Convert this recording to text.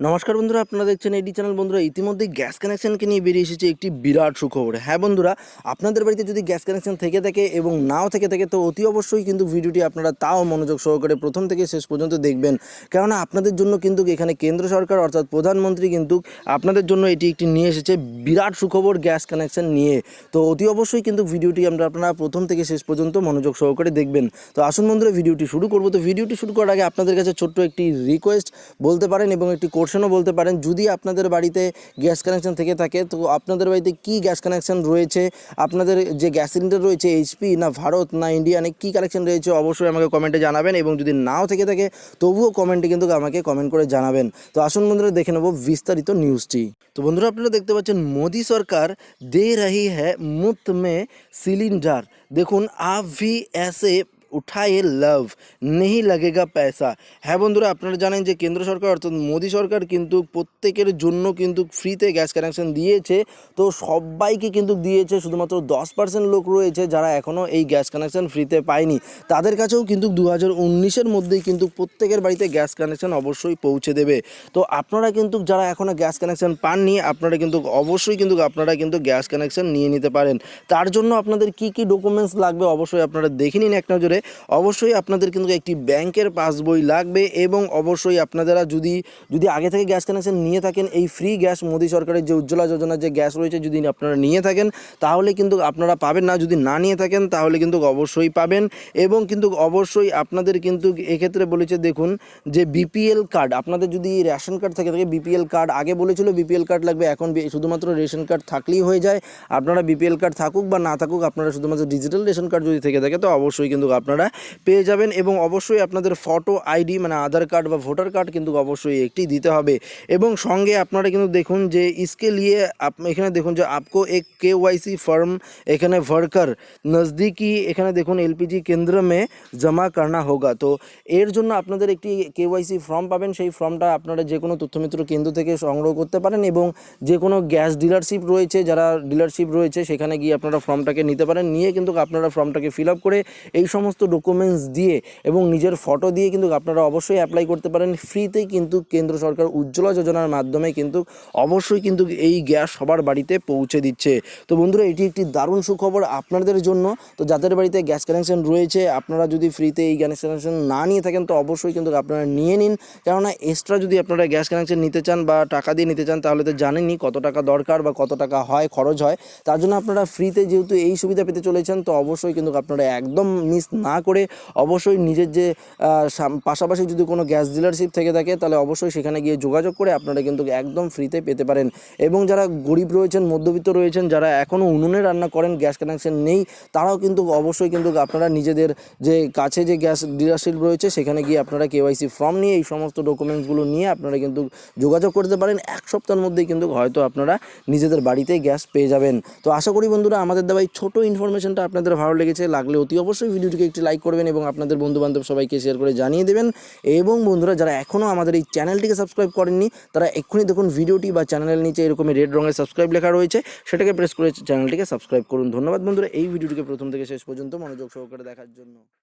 নমস্কার বন্ধুরা, আপনারা দেখছেন এডি চ্যানেল বন্ধুরা, ইতিমধ্যে গ্যাস কানেকশনকে নিয়ে বেরিয়ে এসেছে একটি বিরাট সুখবর। হ্যাঁ বন্ধুরা, আপনাদের বাড়িতে যদি গ্যাস কানেকশন থেকে থাকে এবং নাও থেকে থাকে, তো অতি অবশ্যই কিন্তু ভিডিওটি আপনারা তাও মনোযোগ সহকারে প্রথম থেকে শেষ পর্যন্ত দেখবেন। কেননা আপনাদের জন্য কিন্তু এখানে কেন্দ্র সরকার, অর্থাৎ প্রধানমন্ত্রী কিন্তু আপনাদের জন্য এটি একটি নিয়ে এসেছে বিরাট সুখবর গ্যাস কানেকশন নিয়ে। তো অতি অবশ্যই কিন্তু ভিডিওটি আমরা আপনারা প্রথম থেকে শেষ পর্যন্ত মনোযোগ সহকারে দেখবেন। তো আসুন বন্ধুরা, ভিডিওটি শুরু করব। তো ভিডিওটি শুরু করার আগে আপনাদের কাছে ছোট্ট একটি রিকোয়েস্ট বলতে পারেন এবং একটি কোশ্চেনও বলতে পারেন, যদি আপনাদের বাড়িতে গ্যাস কানেকশন থেকে থাকে, তো আপনাদের বাড়িতে কি গ্যাস কানেকশন রয়েছে? আপনাদের যে গ্যাস সিলিন্ডার রয়েছে এইচপি না ভারত না ইন্ডিয়ানে কি কানেকশন রয়েছে, অবশ্যই আমাকে কমেন্টে জানাবেন এবং যদি নাও থেকে থাকে, তবুও কমেন্টে কিন্তু আমাকে কমেন্ট করে জানাবেন। তো আসুন বন্ধুরা, দেখে নেব বিস্তারিত নিউজটি তো বন্ধুরা, আপনারা দেখতে পাচ্ছেন, মোদি সরকার দে রহি হ্যাঁ মুফত মে সিলিন্ডার। দেখুন আপ ভি এসে উঠায়ে লাভ নেই লাগেগা পয়সা হ্যাঁ বন্ধুরা, আপনারা জানেন যে কেন্দ্র সরকার অর্থাৎ মোদী সরকার কিন্তু প্রত্যেকের জন্য কিন্তু ফ্রিতে গ্যাস কানেকশন দিয়েছে। তো সবাইকে কিন্তু দিয়েছে, শুধুমাত্র দশ পার্সেন্ট লোক রয়েছে যারা এখনও এই গ্যাস কানেকশন ফ্রিতে পায়নি। তাদের কাছেও কিন্তু দু হাজার উনিশের মধ্যেই কিন্তু প্রত্যেকের বাড়িতে গ্যাস কানেকশন অবশ্যই পৌঁছে দেবে। তো আপনারা কিন্তু যারা এখনও গ্যাস কানেকশন পাননি, আপনারা কিন্তু অবশ্যই কিন্তু আপনারা কিন্তু গ্যাস কানেকশন নিয়ে নিতে পারেন। তার জন্য আপনাদের কি কি ডকুমেন্টস লাগবে অবশ্যই আপনারা দেখে নিন এক নজরে। অবশ্যই আপনাদের কিন্তু একটি ব্যাংকের পাসবই লাগবে এবং অবশ্যই আপনারা যদি যদি আগে থেকে গ্যাস কানেকশন নিয়ে থাকেন, এই ফ্রি গ্যাস মোদী সরকারের যে উজ্জ্বলা যোজনার যে গ্যাস রয়েছে যদি আপনারা নিয়ে থাকেন, তাহলে কিন্তু আপনারা পাবেন না। যদি না নিয়ে থাকেন, তাহলে কিন্তু অবশ্যই পাবেন এবং কিন্তু অবশ্যই আপনাদের কিন্তু এক্ষেত্রে বলেছে, দেখুন যে বিপিএল কার্ড, আপনাদের যদি রেশন কার্ড থেকে থাকে বিপিএল কার্ড আগে বলেছিল, বিপিএল কার্ড লাগবে, এখন শুধুমাত্র রেশন কার্ড থাকলেই হয়ে যায়। আপনারা বিপিএল কার্ড থাকুক বা না থাকুক, আপনারা শুধুমাত্র ডিজিটাল রেশন কার্ড যদি থেকে থাকে, তো অবশ্যই কিন্তু আপনারা পেয়ে যাবেন এবং অবশ্যই আপনাদের ফটো আইডি মানে আধার কার্ড বা ভোটার কার্ড কিন্তু অবশ্যই একটি দিতে হবে। এবং সঙ্গে আপনারা কিন্তু দেখুন যে ইসকে লিয়ে এখানে দেখুন যে আপকো এক কে ওয়াইসি ফর্ম এখানে ভরকার নজদিকি, এখানে দেখুন এলপিজি কেন্দ্র মে জমা করা হোগা। তো এর জন্য আপনাদের একটি কেওয়াইসি ফর্ম পাবেন, সেই ফর্মটা আপনারা যে কোনো তথ্যমিত্র কেন্দ্র থেকে সংগ্রহ করতে পারেন এবং যে কোনো গ্যাস ডিলারশিপ রয়েছে, যারা ডিলারশিপ রয়েছে, সেখানে গিয়ে আপনারা ফর্মটাকে নিতে পারেন। নিয়ে কিন্তু আপনারা ফর্মটাকে ফিল করে এই সমস্ত ডকুমেন্টস দিয়ে এবং নিজের ফটো দিয়ে কিন্তু আপনারা অবশ্যই অ্যাপ্লাই করতে পারেন। ফ্রিতেই কিন্তু কেন্দ্র সরকার উজ্জ্বলা যোজনার মাধ্যমে কিন্তু অবশ্যই কিন্তু এই গ্যাস সবার বাড়িতে পৌঁছে দিচ্ছে। তো বন্ধুরা, এটি একটি দারুণ সুখবর আপনাদের জন্য। তো যাদের বাড়িতে গ্যাস কানেকশন রয়েছে, আপনারা যদি ফ্রিতে এই গ্যাস কানেকশন না নিয়ে থাকেন, তো অবশ্যই কিন্তু আপনারা নিয়ে নিন। কেননা এক্সট্রা যদি আপনারা গ্যাস কানেকশন নিতে চান বা টাকা দিয়ে নিতে চান, তাহলে তো জানেনই কত টাকা দরকার বা কত টাকা হয়, খরচ হয়। তার জন্য আপনারা ফ্রিতে যেহেতু এই সুবিধা পেতে চলেছেন, তো অবশ্যই কিন্তু আপনারা একদম মিস না করে অবশ্যই নিজের যে পাশাপাশি যদি কোনো গ্যাস ডিলারশিপ থেকে থাকে, তাহলে অবশ্যই সেখানে গিয়ে যোগাযোগ করে আপনারা কিন্তু একদম ফ্রিতে পেতে পারেন। এবং যারা গরিব রয়েছেন, মধ্যবিত্ত রয়েছেন, যারা এখনও উনুনে রান্না করেন, গ্যাস কানেকশন নেই, তারাও কিন্তু অবশ্যই কিন্তু আপনারা নিজেদের যে কাছে যে গ্যাস ডিলারশিপ রয়েছে, সেখানে গিয়ে আপনারা কেওয়াইসি ফর্ম নিয়ে এই সমস্ত ডকুমেন্টসগুলো নিয়ে আপনারা কিন্তু যোগাযোগ করতে পারেন। এক সপ্তাহের মধ্যেই কিন্তু হয়তো আপনারা নিজেদের বাড়িতেই গ্যাস পেয়ে যাবেন। তো আশা করি বন্ধুরা, আমাদের দেওয়া এই ছোটো ইনফরমেশনটা আপনাদের ভালো লেগেছে, লাগলে অতি অবশ্যই ভিডিওটিকে একটি লাইক করবেন এবং আপনাদের বন্ধুবান্ধব সবাইকে শেয়ার করে জানিয়ে দেবেন। এবং বন্ধুরা, যারা এখনও আমাদের এই চ্যানেলটিকে সাবস্ক্রাইব করেননি, তারা এক্ষুনি দেখুন ভিডিওটি বা চ্যানেলের নিচে এরকমই রেড রঙের সাবস্ক্রাইব লেখা রয়েছে, সেটাকে প্রেস করে চ্যানেলটিকে সাবস্ক্রাইব করুন। ধন্যবাদ বন্ধুরা, এই ভিডিওটিকে প্রথম থেকে শেষ পর্যন্ত মনোযোগ সহকারে দেখার জন্য।